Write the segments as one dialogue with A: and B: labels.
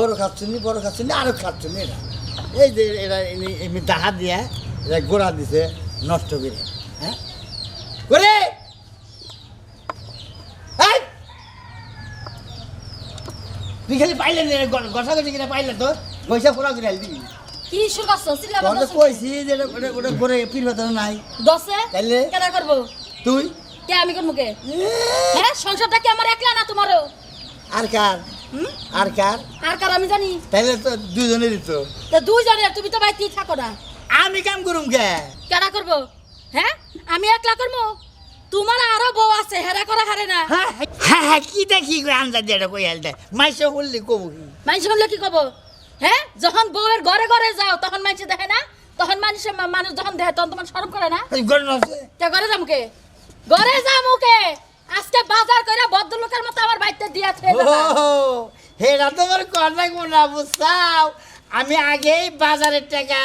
A: বড় খাচ্ছুনি বড় খাচ্ছুনি আরও খাচ্ছুনি এরা। এই যে এরা এমনি- দাহা দিয়া এরা গোড়া দিছে নষ্ট করে হ্যাঁ? করে! তুই খালি পাইলে গসা গসি কিনা পাইলে তো পয়সা ফোরা করে দিবি
B: কি শুরু করছ চিল্লা
A: তোর কইছি যে ওটা ওটা করে পীর বাতানো নাই।
B: দশে?
A: তাইলে?
B: কেন করব?
A: তুই?
B: কে আমি হ্যাঁ সংসারটা কি আমার একলা না তোমারও?
A: আর কার? আর কার?
B: আর কার আমি জানি।
A: তাইলে তো দুজনেরই তো।
B: তো দুইজনের তুমি তো বাইতে থাকো না।
A: আমি কাম করুম কে?
B: কেডা করব? হ্যাঁ? আমি একলা করব? তোমার আরও বউ আছে হেরা করা হারে না।
A: হ্যাঁ হ্যাঁ হ্যাঁ কি দেখি আনজা দিয়ে কই আলতে মাইসে বললি কবু কি?
B: শুনলে কি কব? হ্যাঁ? যখন বউয়ের ঘরে ঘরে যাও তখন মানুষ দেখে না? তখন মানুষ মানুষ যখন দেখে তখন তোমার সরম করে না? ঘরে যাম কে? ঘরে যাম আজকে বাজার করে ভদ্রলোকের মতো আমার বাড়িতে দিয়া থে
A: ও হেরা তোমার কথা না বুঝছাও? আমি আগেই বাজারের টাকা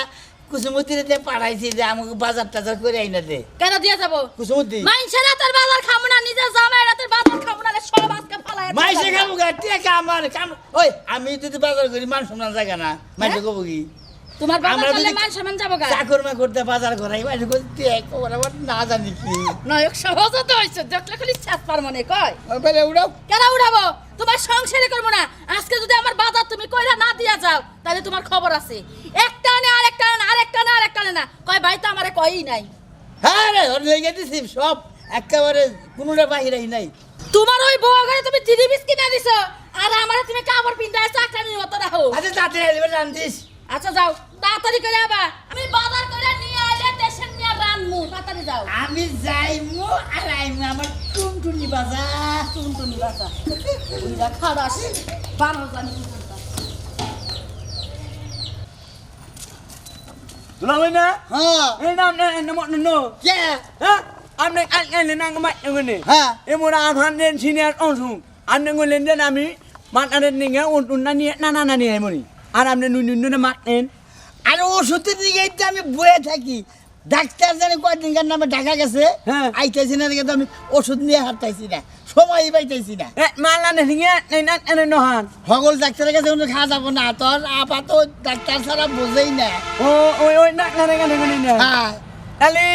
A: পাঠাইছি যে আমাকে বাজার টাজার করে আইনা দে।
B: কেন দিয়ে যাব?
A: কুসুমতি।
B: মানুষের রাতের বাজার খাব না নিজে জামাই রাতের বাজার খাব না রে, সব আজকে ফালায়
A: মাইসে খাব গা টাকা আমার কাম ওই আমি যদি বাজার করি মান সম্মান জায়গা না। মাইসে কবু কি?
B: তোমার
A: আমরা
B: মান সম্মান যাব গা।
A: চাকর মা করতে বাজার করাই মাইসে কই তে খবর আবার না জানি কি।
B: নয়ক সহজতে হয়েছে দেখলে খালি চাপ পার মনে কয়।
A: বেলে উড়াও।
B: কেন উড়াবো? তোমার করব না। আজকে যদি আমার বাজার তুমি কইরা না দিয়া যাও তাহলে তোমার খবর আছে। একটা আনে আরেকটা আনে আরেকটা আনে আরেকটা না। কয় ভাই তো আমারে কয়ই নাই।
A: হ্যাঁ রে ওর লেগে দিছি সব। একেবারে কোনোটা বাহিরাই নাই।
B: তোমার ওই বউ ঘরে তুমি তিরি বিস কিনা দিছো আর আমারে তুমি কাপড় পিন্দায় চাকরানির মতো রাখো।
A: আচ্ছা তাড়াতাড়ি
B: আচ্ছা যাও। তাড়াতাড়ি করে আবা আমি বাজার করে নিয়ে আইলে দেশের নিয়ে রানমু তাড়াতাড়ি যাও
A: আমি যাইমু আর আইমু আমার টুনটুনি বাজার
B: টুনটুনি উইরা খারাস বারো জানি?
A: হ্যাঁ
C: Eh.
A: কে. হ্যাঁ
C: E ni nga un un nani
A: আর ওষুধের দিকে তো আমি বয়ে থাকি ডাক্তার জানি কয়দিনকার নামে ঢাকা গেছে
C: হ্যাঁ।
A: আইতেছি না দেখে তো আমি ওষুধ নিয়ে হাঁটাইছি না সময় পাইতেছি না
C: Eh no
A: সকল ডাক্তারের কাছে কোনো খাওয়া যাব না তোর আপাতত ডাক্তার ছাড়া বোঝেই না
C: Oh dengan dengan ni.
A: হ্যাঁ
C: Ali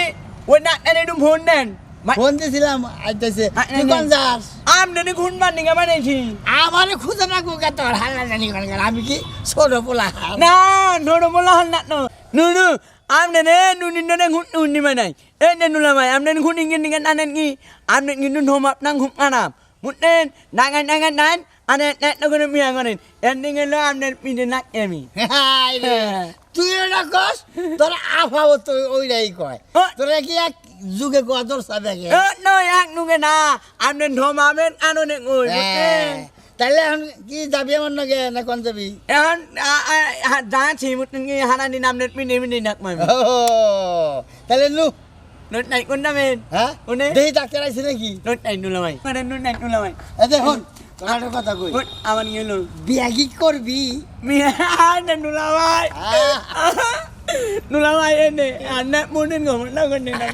C: oi nak ada dum phone den.
A: Phone দিয়েছিলাম আইতেছে
C: হ্যাঁ,
A: তুই কোন যাস
C: man ni nga mana si.
A: আমার খুঁজে না কুকা তোর হাল্লা জানি আমি কি ছোট পোলা
C: Na no no mo lahan nak no. Nu nu am ne ne nu ni ne ngun nu ni mana. Eh ne nu la mai am ne ngun ingin dengan anen ni. Am ne ngin nu map nang hum anam. Mut nen nangan nangan nan ane net no gonna mi anganin. En dengan la am ne mi de nak emi.
A: Hi রে, তুই ওটা কস তোর আফাও তো ওইটাই কয়
C: হ্যাঁ।
A: তোরা কি এক যুগে কোয়া তোর সাথে
C: Eh na. Am ne thom am ne anu ne ngoi.
A: তাহলে এখন কি যাবি আমার নাকি না কোন যাবি
C: ngi hanan ni nam net mi ni mi ni nak mai.
A: ও, তাহলে নু
C: naik kun na men.
A: হ্যাঁ? দেখি ডাক্তার আইছে নাকি
C: nu naik nu la mai.
A: এই দেখুন কাটার কথা কই?
C: আমার নিয়ে
A: এলো। বিয়াগি করবি?
C: মিয়া নুলা ভাই। নুলা ভাই এনে আন্না মনেন না
A: গন্নে না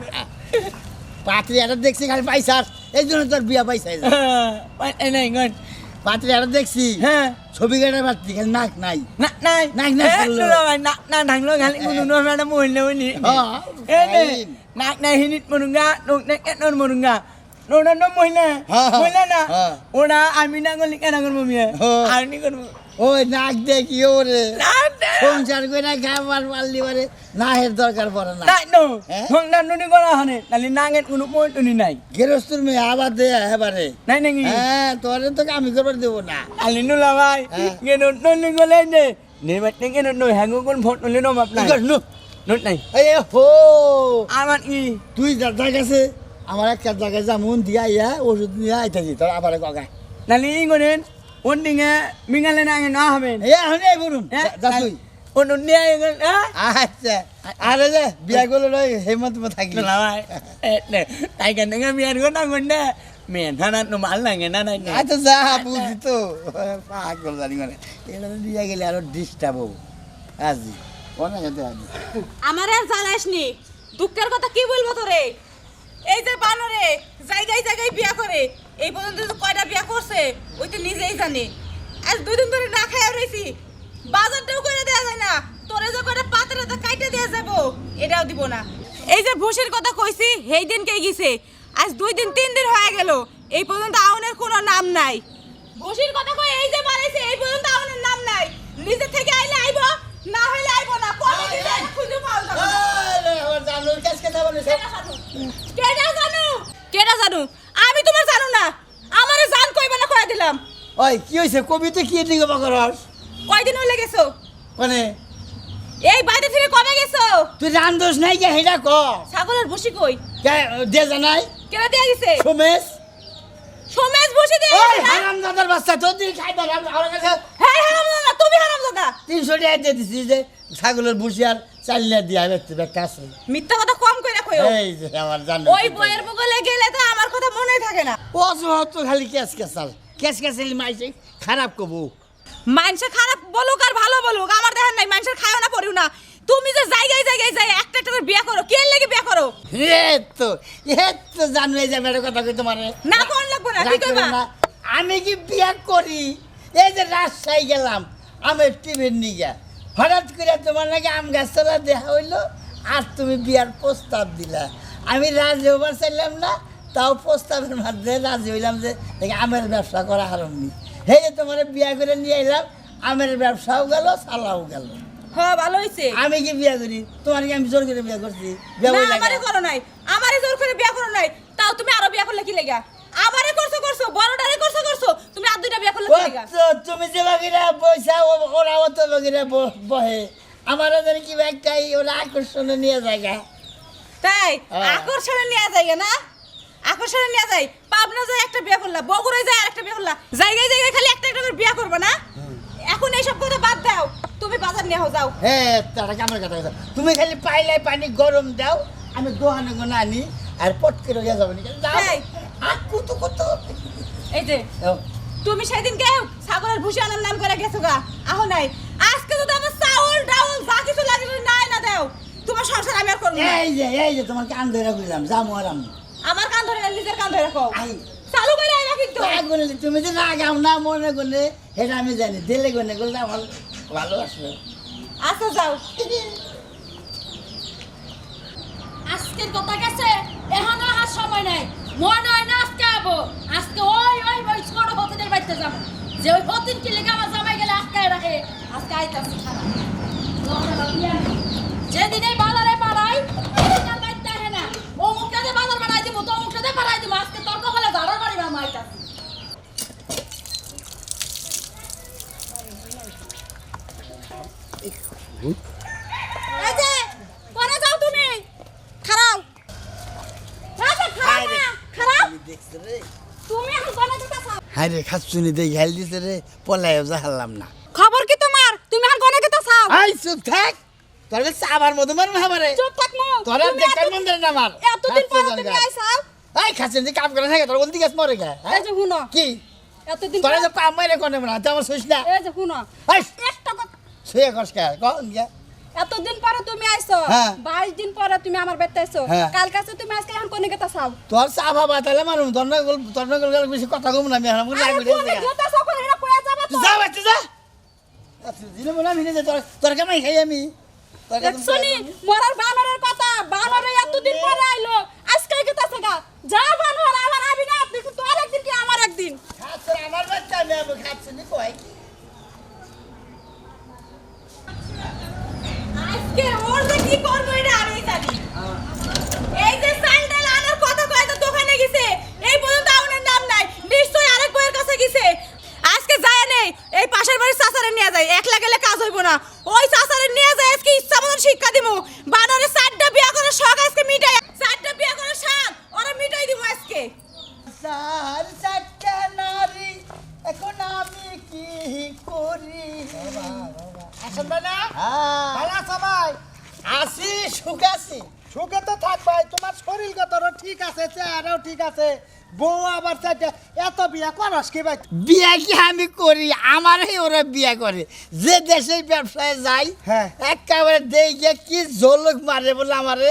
A: দেখছি খালি পয়সা এই জন্য বিয়া পয়সা
C: এসে এনে গন।
A: পাত্রী আর দেখছি।
C: হ্যাঁ।
A: ছবি কাটার পাত্রী খালি নাক নাই।
C: না নাই। নাই নুলা ভাই না না ঢাংলো খালি কোনো নুলা ভাই না মহিলা হইনি।
A: হ্যাঁ এনে
C: নাই হিনিত মনুঙ্গা
A: ওনার
C: নাম মহিনা মহিনা না? ওনা আমি না গলি
A: কেন
C: গর মমি আর
A: নি নাক দেখি ও
C: রে
A: সংসার কই মাল দি পারে না হের দরকার পড়ে না।
C: তাই নো। হ্যাঁ? নালি নাঙ্গে কোনো পয়েন্ট উনি নাই।
A: গেরস্তুর মে আবার দে হেবারে
C: নাই নাই
A: হ্যাঁ তোরে তো আমি করবার দেব না।
C: আলি নু লা ভাই গে গলে নে নে মতে গে নু নু
A: ভোট নুলি নো
C: মাপ নাই।
A: গে নু।
C: আমান ই
A: তুই যা গেছে। আমার একটা জায়গায় যেমন দিয়া ইয়া ওষুধ নিয়ে আইতেছি তোর আবার কগায়
C: ngonen. Unding eh mingale na ngin ahamen.
A: এই এখন এই বলুন যা তুই
C: Un un dia ngon ah.
A: আচ্ছা আরে যে বিয়া করল নয় হেমন্ত মো থাকি.
C: Eh ne. Tai kan dengan biar ko na ngon ne. Men hanat no mal na ngin na
A: আচ্ছা যা বুঝি তো পাগল জানি মানে এটা তো দিয়া গেলে আরও ডিস্টার্ব হব আজি অনেক
D: আমার আর জ্বালাসনি দুঃখের কথা কি বলব তোরে এই যে বানরে, জায়গায় জায়গায় বিয়া করে। এই পর্যন্ত কয়টা বিয়া করছে, ওই তো নিজেই জানে। আজ দুই দিন ধরে না খাইয়া রইছি, বাজারটাও করে দেয়া যায় না, তোরে যে করে পাতরে তো কাইটে দেয়া যাব এটাও দিব না। এই যে ভুষের কথা কইছি, সেই দিন কে গেছে। আজ দুই দিন, তিন দিন হয়ে গেল, এই পর্যন্ত আউনের কোনো নাম নাই। ভুষির কথা কই এই যে মারাইছে এই পর্যন্ত আউনের নাম নাই। নিজে থেকে আইলে আইব না হইলে আইব না কবে দিবে? খুঁজে না। কেডা জানু? কেডা জানু? আমি তোমার জানু না। আমারে জান কইবে না কইয়া দিলাম।
A: ওই কি হয়েছে কবিতো কি দিকে বকরস
D: কয়দিন হলে গেছো?
A: মানে
D: এই বাইরে থেকে কবে গেছো?
A: তুই রান্ধস নাই কে হেডা ক?
D: ছাগলের বসি কই?
A: কে দে জানাই।
D: কেনা দিয়া গেছে?
A: সুমেশ।
D: সোমেশ বসে দিয়ে
A: ওই
D: গেছে না?
A: হারাম দাদার বাচ্চা তোর দিকে খাইবে আমার কাছে
D: হ্যাঁ দাদা
A: তিনশো টাকা দিয়ে দিছি যে ছাগলের বুসি আর চালিয়ে দিয়া ব্যক্তি একটা আছে।
D: মিথ্যা কথা কম কইরা কইও।
A: এই যে আমার জানো
D: ওই বইয়ের বগলে গেলে তো আমার কথা মনে থাকে না।
A: অজুহাত তো খালি কেস কেসাল কেস কেসালি মাইছে খারাপ কবু।
D: মানুষে খারাপ বলুক আর ভালো বলুক আমার দেখেন নাই মানুষের খায়ও না পড়িও না। তুমি যে জায়গায় জায়গায় যাই একটা একটা করে বিয়া করো কে লেগে বিয়া করো?
A: হে তো হে তো জানো এই যে মেয়ের কথা কই তোমার।
D: না কোন লাগবে না কি করবা
A: আমি কি বিয়া করি? এই যে রাজশাহী গেলাম আমের টিভির নিয়ে। হঠাৎ করে তোমার নাকি আম গাছতলা দেখা হইল আর তুমি বিয়ার প্রস্তাব দিলা। আমি রাজি হবার চাইলাম না তাও প্রস্তাবের মধ্যে রাজি হইলাম যে দেখি আমের ব্যবসা করা হারমনি। হে যে তোমার বিয়া করে নিয়ে এলাম আমের ব্যবসাও গেল সালাও গেল।
D: হ্যাঁ ভালো হইছে।
A: আমি কি বিয়া করি? তোমার কি আমি জোর করে বিয়া করছি? বিয়া
D: আমারে করো নাই। আমারে জোর করে বিয়া করো নাই। তাও তুমি আরও বিয়া করলে কি লেগা? আমারে করছ করছ বড়টারে করছ করছ। তুমি আর দুইটা বিয়া করলে
A: তুমি যে বাকিরা বৈশা ও- ওরাও তো বাকিরা বহে। আমার ওদের কি একটাই ওরা আকর্ষণে নিয়ে জায়গা
D: তাই?
A: হ্যাঁ।
D: আকর্ষণে নিয়ে যায় না? আকর্ষণে নিয়ে যায়। পাবনা যায় একটা বিয়া করলা বগুড়ায় যায় আর একটা বিয়া করলা। জায়গায় জায়গায় খালি একটা একটা করে বিয়া করবা না? এখন এইসব কথা বাদ দাও। তুমি বাজার নিয়ে যাও।
A: হ্যাঁ তারা কেমন কথা তুমি খালি পাইলে পানি গরম দাও আমি দোহানে গোনা আনি আর পট করে হয়ে যাব। আর কত কত।
D: এই যে তুমি সেদিন কেউ ছাগলের ভুষি আনার নাম করে গেছো গা? আহ নাই। আজকে যদি আমার চাউল ডাউল যা কিছু লাগে নাই না দাও তোমার সংসার আমি আর করব না।
A: এই যে এই যে তোমার কান ধরে কইলাম যাব আর আমি।
D: আমার কান ধরে না, নিজের কান ধরে রাখো। চালু করে আইবা কিন্তু।
A: তুমি যে রাগাও না মনে করলে এটা আমি জানি। দিলে গনে করলে আমার ভালো আসবে।
D: আচ্ছা যাও।
B: আজকের কথা গেছে আসার সময় নাই। মনে হয় না আজকে আবো। আজকে ওই ওই ওই ছোট হতিনের বাড়িতে যাব। যে ওই হতিন কি লেগে আমার জামাই গেলে আজকে রাখে। আজকে আইতাম খারাপ। যেদিনে পাড়াই সেদিন আর বাড়িতে আহে না ও মুখটা দিয়ে বাজার বাড়াই দিব তো মুখটা দিয়ে পাড়াই দিব আজকে তর্ক বলে ধারণ করি আমার আইতাছি
D: এই যে পরে যাও তুমি খারাপ খারাপ না, খারাপ
A: দেখছে রে
D: তুমি এখন কোনে যেতেছ
A: খাচ্ছুনি দেই হেল দিছে রে পলাইও যা হারলাম না।
D: খবর কি তোমার? তুমি এখন কোনে যেতেছ
A: আই চুপ থাক। তোর চাবার মতো মার খাবারে।
D: চুপ থাক মো।
A: তোর দেখার মন দেয় না আমার।
D: এতদিন পরে তুমি আইছাও
A: আই খাচ্ছেন যে কাম করে থাকে তোর বলতে গেছ। মরে গে
D: এই যে শুনো।
A: কি?
D: এতদিন
A: তোরা যে পাম মাইরে কোনে না তো আমার শুইস না।
D: এই যে শুনো।
A: আই
D: একটা কথা
A: শুয়ে কস কে? কন গে?
D: এতদিন পরে তুমি আইছো
A: হ্যাঁ।
D: বাইশ দিন পরে তুমি আমার বাড়িতে আইছো।
A: হ্যাঁ।
D: কাল কাছে তুমি আজকে এখন কোনে গেতা চাও?
A: তোর চা ভাবা তাহলে মানুষ তোর না গল তোর না গল গেলে বেশি কথা কম না আমি আমার
D: আরে
A: লাগবে
D: কোনে গেতা কোনে? এটা কইয়া যাবে তো।
A: যা বাচ্চা যা। আচ্ছা দিলে মনে আমি তোর তোর কেমন খাই আমি? তোর কাছে
D: দেখছনি মরার বানরের কথা বানরে এতদিন পরে আইলো আজকে গেতাছে গা যা বানর আমার আবি না তুই তোর একদিন কি আমার একদিন
A: খাচ্ছে আমার বাচ্চা আমি আমি খাচ্ছি নি কয় কি
D: আজকে ওর যে কি করব এটা আমি জানি এই যে স্যান্ডেল আনার কথা কয় তো দোকানে গেছে এই পর্যন্ত আউনের নাম নাই নিশ্চয়ই আরেক বইয়ের কাছে গেছে আজকে যায় নেই এই পাশের বাড়ির চাচারে নিয়ে যায় একলা গেলে কাজ হইব না ওই চাচারে নিয়ে যায় আজকে ইচ্ছা মতন শিক্ষা দিব বানরে চারটা বিয়া করার শখ আজকে মিটাই চারটা বিয়া করার শখ ওরা মিটাই দিব আজকে
A: সার চারটা নারী এখন আমি কি করি
E: আসেন ভাই না ভালো
A: হ্যাঁ
E: আছো ভাই
A: আসি সুখ
E: তো থাক ভাই তোমার শরীর কত ঠিক আছে চেহারাও ঠিক আছে। বউ আবার চাইতে এত বিয়া করস কি ভাই?
A: বিয়া কি আমি করি? আমারই ওরা বিয়া করে। যে দেশে ব্যবসায় যাই
E: হ্যাঁ।
A: একেবারে দেই গিয়ে কি জলক মারে বলে আমারে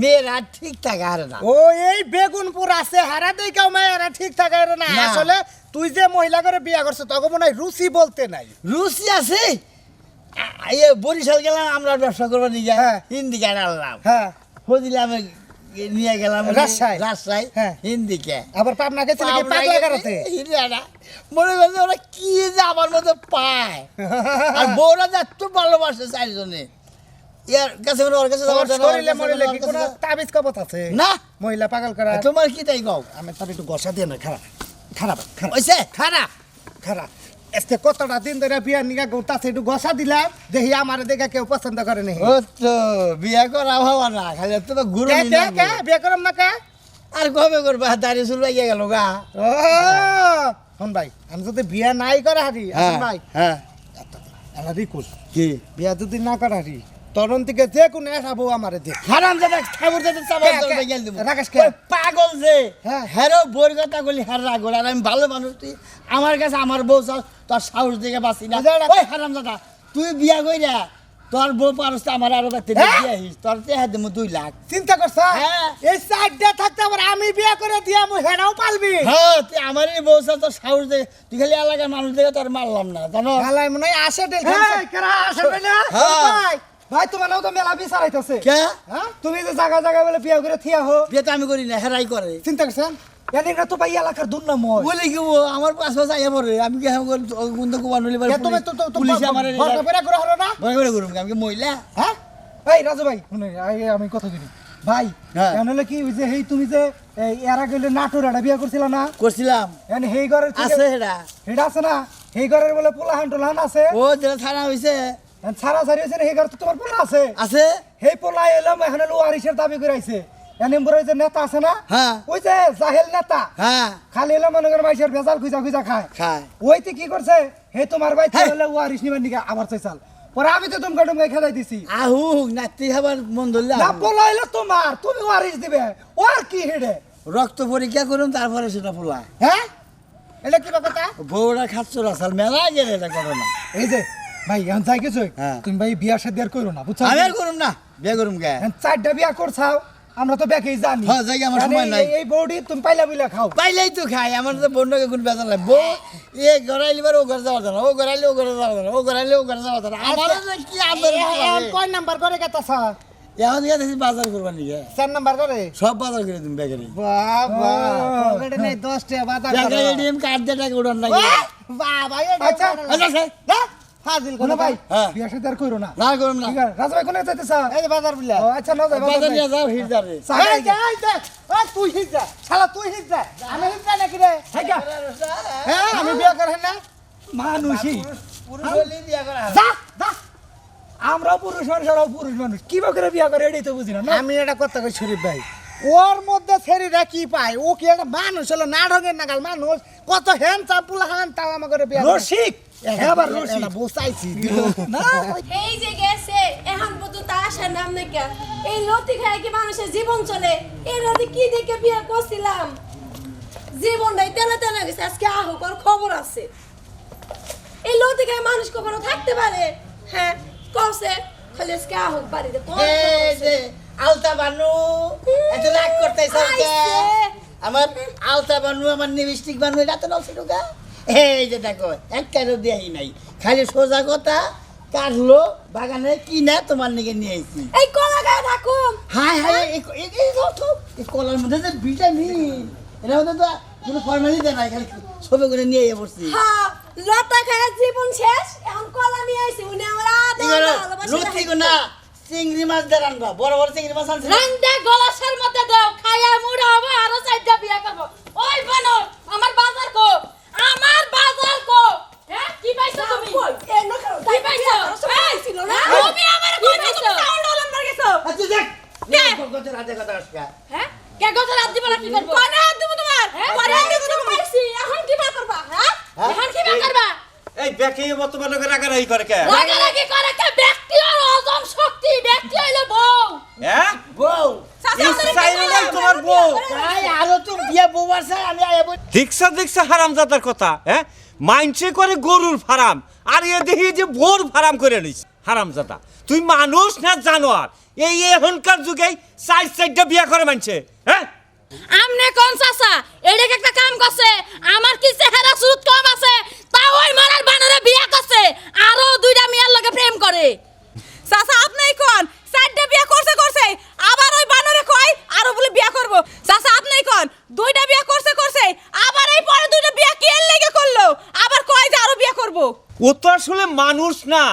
A: মেয়েরা ঠিক থাকে আর না।
E: ও এই বেগুনপুর আছে হারা দেই কেউ মায়েরা ঠিক থাকে না।
A: না।
E: আসলে তুই যে মহিলা করে বিয়া করছিস তখন মনে হয় রুচি বলতে নাই।
A: রুচি আছে? এ বরিশাল গেলাম আমরা ব্যবসা করব নিজে
E: হ্যাঁ।
A: হিন্দি গাড়ি আনলাম
E: হ্যাঁ
A: নিয়ে গেলাম
E: রাজশাহী।
A: রাজশাহী
E: হ্যাঁ।
A: হিন্দিকে।
E: আবার পাবনা গেছে নাকি? পাগলা কারাতে
A: মনে করছে ওরা কি যে আমার মতো পায়। আর বউরা যে এত ভালোবাসে চারজনে। ইয়ার কাছে মনে ওর কাছে যাওয়ার জন্য,
E: শরীরে মরিলে কি কোনো তাবিজ কবত আছে?
A: না।
E: মহিলা পাগল করা।
A: তোমার কি তাই গাও
E: আমি তার একটু গসা দিয়ে না খারাপ। খারাপ খারাপ।
A: খারাপ।
E: খারাপ। আজকে কতটা দিন ধরে বিয়া নিয়ে গোটা সেটু গসা দিলাম দেখি আমার দেখা কেউ পছন্দ করে নি
A: ও তো বিয়া করা ভাবা না খালি তো গুরু
E: বিয়া করম না কে
A: আর কবে করবা? দাড়ি চুল লাগিয়ে গেল গা।
E: ও হন ভাই আমি যদি বিয়া নাই করে হারি আসুন ভাই।
A: হ্যাঁ। কি?
E: বিয়া যদি না করে হারি তরুণ থেকে যে কোনো একটা বউ আমারে দে
A: হারাম দাদা ঠাকুর দাদা দরজা
E: কে?
A: গেল দেবো
E: রাকেশ কে?
A: পাগল যে
E: হ্যাঁ।
A: হেরো বইর কথা বলি হের রাগল আর আমি ভালো মানুষ তুই আমার কাছে আমার বউ চাও তোর সাহস দেখে বাঁচি না ওই হারাম দাদা তুই বিয়া কইরা তোর বউ পারস আমার আরও বাড়তে
E: হ্যাঁ?
A: বিয়া হিস তোর তেহা দেবো দুই লাখ
E: চিন্তা করছ
A: হ্যাঁ।
E: এই চারটা থাকতে আবার আমি বিয়া করে দিয়া মুই হেডাও পালবি
A: হ্যাঁ তুই আমারই বউ চাও তোর সাহস দেখে তুই খালি এলাকার মানুষ দেখে তোর মারলাম না জানো
E: হালাই মনে হয় আসে ডেল
C: এই, কারা আসবে না?
A: হ্যাঁ।
E: ভাই তোমার তো মেলা বিচার হইতাছে।
A: কে?
E: হ্যাঁ? তুমি যে জায়গা জায়গা বলে বিয়া করে থিয়া হো।
A: বিয়ে তো আমি করি না হেরাই করে।
E: চিন্তা করছেন? তো ভাই এলাকার দুর্নাময়
A: বলে কি ও আমার পাশ পাশ আইয়া পড়ে আমি কি হ্যাঁ গুন্দ কুমার নলি
E: কে তুমি তো তো
A: পুলিশ আমার
E: ভরকা পেরা করে হলো না?
A: ভয় করে করুম আমি মহিলা?
E: হ্যাঁ? এই রাজু ভাই শুনে আমি কথা ভাই
A: হ্যাঁ।
E: কি ওই যে হেই তুমি যে এই এরা গেলে নাটোর একটা বিয়া করছিল না?
A: করছিলাম।
E: এনে হেই ঘরের
A: আছে
E: আছে না? হেই ঘরের বলে পোলাহান টোলাহান আছে?
A: ও যেটা থানা হইছে।
E: ছাড়া ছাড়ি হয়েছে হেই তো তোমার পোলা আছে।
A: আছে?
E: হেই পোলা এলাম এখানে লো আরিসের দাবি করে আইছে যে নেতা আছে না
A: হ্যাঁ।
E: ওই যে জাহেল নেতা
A: হ্যাঁ।
E: খালি মনে করে মাইসের ভেজাল খুঁজা খুঁজা খায়। ওইতে কি করছে? হে তোমার ভাই। চলে ও আরিস নিবার নিকা আবার চাইছাল পরে আমি তো তুমি টুমকা খেলাই দিছি।
A: আহু নাতি খাবার মন ধরলে
E: না পোলাইলে তোমার তুমি ওয়ারিস দিবে। ওর কি হেডে?
A: রক্ত পরীক্ষা করুন তারপরে সেটা পোলা।
E: হ্যাঁ? এটা কি কথা
A: বউরা খাচ্ছ রাসাল মেলা গেলে এটা করো না
E: এই যে ভাই এখন যাই কিছু
A: হ্যাঁ।
E: তুমি ভাই বিয়া সাথে আর করো না বুঝছ?
A: আমি আর করুম না বিয়ে করুম গে।
E: চারটা বিয়া করছাও আমরা তো বেকেই জানি।
A: হ্যাঁ, যাই আমার সময় নাই।
E: এই- বৌডি তুমি পাইলা বিলা খাও।
A: পাইলেই তো খাই আমার তো বন্যকে কোনো বেতন নাই। বউ এ গড়াইলি বার ও ঘর যাওয়া না ও গড়াইলে ও ঘরে যাওয়া না ও গড়াইলে ও ঘরে যাওয়া না। আমার যে কি আদর
E: কয় নাম্বার করে গেতাছা?
A: এখন গেছে বাজার করবার নিয়ে
E: চার নাম্বার করে
A: সব বাজার করে তুমি বেকারি।
E: বাবা পকেটে নেই দশটা বাজার
A: বেকারি এটিএম কার্ড দিয়ে টাকা উড়ান
E: বাবা আচ্ছা
A: আচ্ছা
E: ফাজিল কোন ভাই
A: হ্যাঁ।
E: বিয়া সাথে আর করো না।
A: না করুম না।
E: ঠিক আছে রাজা ভাই কোনে যাইতেছা?
A: এই যে বাজার বিলা
E: ও আচ্ছা না যাই
A: বাজার নিয়ে যাও হিরদারে
E: এই যা এই যা ওই তুই হিট যা। শালা তুই হিট যা। আমি হিট যা নাকি রে? হ্যাঁ হ্যাঁ আমি বিয়া করে না। মানুষই।
A: পুরুষ হলেই বিয়া করা
E: যা যা। আমরা পুরুষ মানুষ ওরাও পুরুষ মানুষ। কি করে বিয়া করে এটাই তো বুঝি না আমি এটা কথা কই শরীফ ভাই। ওর মধ্যে ছেড়িরা কি পায়? ও কি একটা মানুষ হলো? না ঢঙের নাগাল মানুষ। কত হ্যান চাপুলা হান তাও আমাকে বিয়া রসিক! এবার বসাইছি না
D: এই যে গেছে এখন পর্যন্ত আসার নাম নাকি এই লতি খায় কি মানুষের জীবন চলে? কি দেখে বিয়ে করছিলাম? জীবনটাই তেলে তেলে গেছে আজকে খবর আছে। এই লতি খায় মানুষ কখনো থাকতে পারে? হ্যাঁ কসে খালি আজকে আহুক বাড়িতে
A: আলতা বানু এত রাগ করতেছ আমার আলতা বানু আমার নিমিস্টিক বানু এটা তো নষ্ট ঢোকা। এই যে দেখো এক কারও দেয়াই নাই। খালি সোজা কথা কাটলো বাগানে কিনা তোমার নিকে নিয়ে আইছি।
D: এই কলা গায়ে থাকুন
A: হাই হাই এই তো, এই কলার মধ্যে যে ভিটামিন এর মধ্যে তো কোনো ফর্মালিটি নাই খালি ছবি করে নিয়ে এ পড়ছি
D: হ্যাঁ লতা খায় জীবন শেষ এখন কলা নিয়ে আইছি উনি আমার
A: রুটি গুনা চিংড়ি মাছ দিয়ে রান্না বড় বড় চিংড়ি মাছ আনছি।
B: রান্দা গলাসের মধ্যে দাও খাইয়া মুড়া হবে আরও চারটা বিয়া করব ওই বানর আমার বাজার কো আমার বাজার কো হ্যাঁ কি পাইছো তুমি কি পাইছো এই, তুমি আমার কই পাইছো
A: আচ্ছা দেখ
B: কে?
A: কত রাতে কথা আসকা
B: হ্যাঁ কে গত রাত দিবা কি করব কোন হাত দিব তোমার কোন হাত দিব তোমার পাইছি এখন কি বা করবা হ্যাঁ
A: হ্যাঁ?
B: এখন কি বা করবা
C: এই বেকে বর্তমান লোকের রাগারাগি করে কে?
B: রাগারাগি করে কে? ব্যক্তি আর হজম শক্তি ব্যক্তি হইল বউ।
C: হ্যাঁ?
A: বউ।
F: তোমার বউ।
A: তাই আরও তো বিয়ে বউবার চাই আমি আয়া বই
F: দেখছা দেখছা হারাম কথা হ্যাঁ? মাইনসে করে গরুর ফার্ম আর এ দেখি যে ভোর ফার্ম করে নিস হারাম জাতা তুই মানুষ না জানোয়ার? এই এখনকার যুগে সাইড সাইডটা বিয়া করে মানছে হ্যাঁ?
B: আমনে কোন চাচা? এদিকে একটা কাম করছে। আমার কি চেহারা সুরত কম আছে? তা ওই মারার বানরে বিয়া করছে। আরও দুইটা মেয়ের লগে প্রেম করে।
D: চাচা, আপনি কোন? চারটা বিয়া করছে করছে। আবার ওই বানরে কয়, আরও বলে বিয়া করব। চাচা, আপনি কোন? দুইটা বিয়া করছে করছে। আবার এই পরে দুইটা বিয়া কে লেগে করল? আবার কয় যে আরও বিয়া করব?
F: ও তো আসলে মানুষ না।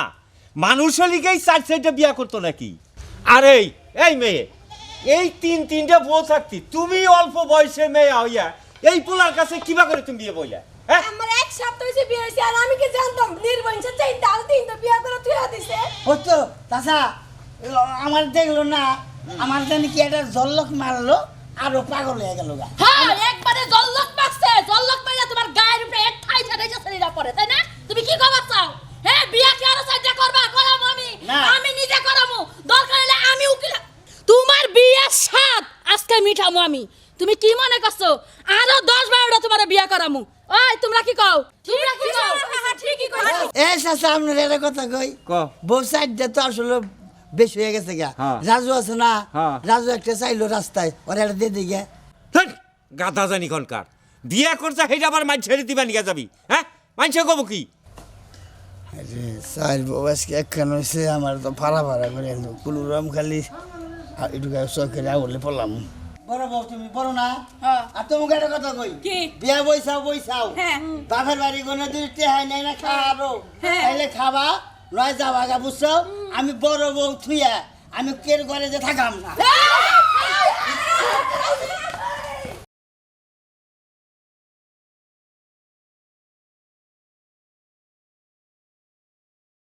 F: মানুষ হলিকেই সাইড সাইডটা বিয়া করতো নাকি? আর এই মেয়ে এই তিন তিনটা বউ থাকতি তুমি অল্প বয়সে মেয়ে হইয়া এই পোলার কাছে কিবা করে তুমি বিয়ে বইলা? হ্যাঁ?
D: আমার এক সপ্তাহ হইছে বিয়ে হইছে আর আমি কি জানতাম নির্বংশ চাই ডাল তিনটা বিয়া করে তুই দিছে।
A: হতো তাছা আমার দেখল না আমার জানি কি একটা জল্লক মারলো আরও পাগল হয়ে গেল গা।
B: হ্যাঁ একবারে জল্লক মারছে জল্লক মাইরা তোমার গায়ের উপরে এক ঠাই ঠাই ছেড়ে পড়ে তাই না তুমি কি কবার চাও হ্যাঁ বিয়া কি আরও সাইডটা করবা করামু আমি
A: না।
B: আমি নিজে করামু দরকার হলে আমি উকিল তোমার বিয়ের সাথ আজকে মিঠামু আমি। তুমি কি মনে করছ? আরও দশ বারোটা তোমার বিয়া করামু। ওই তোমরা কি কও? তোমরা কি কও?
D: ঠিকই কইছো।
A: এ চাচা আপনার একটা কথা কই?
F: ক।
A: বউ সাইডটা তো আসলে বেশি হয়ে গেছে গা।
F: হ্যাঁ।
A: রাজু আছে না?
F: হ্যাঁ।
A: রাজু একটা চাইলো রাস্তায়। ওরা একটা দিয়ে দিই গা
F: ধ্যাৎ, গাধা জানি কনকার। বিয়া করছে সেইটা আবার মাইন ছেড়ে দিবা নিয়ে যাবি। হ্যাঁ? মাইনছে কব কি?
A: আরে চার বউ আজকে একখান হয়েছে আমার তো ভাড়া ভাড়া করে কুলুরাম খালি আর একটু চোখের আউলে পড়লাম। বড় বউ তুমি বড় না
D: হ্যাঁ।
A: আর তোমাকে একটা কথা কই
D: কি?
A: বিয়া বইসাও বইসাও
D: হ্যাঁ।
A: বাপের বাড়ি কোনো দিন টেহাই নাই না খাওয়ারও
D: হ্যাঁ।
A: তাইলে খাবা নয় গা বুঝছ আমি বড় বউ থুইয়া আমি কের ঘরে যে থাকাম না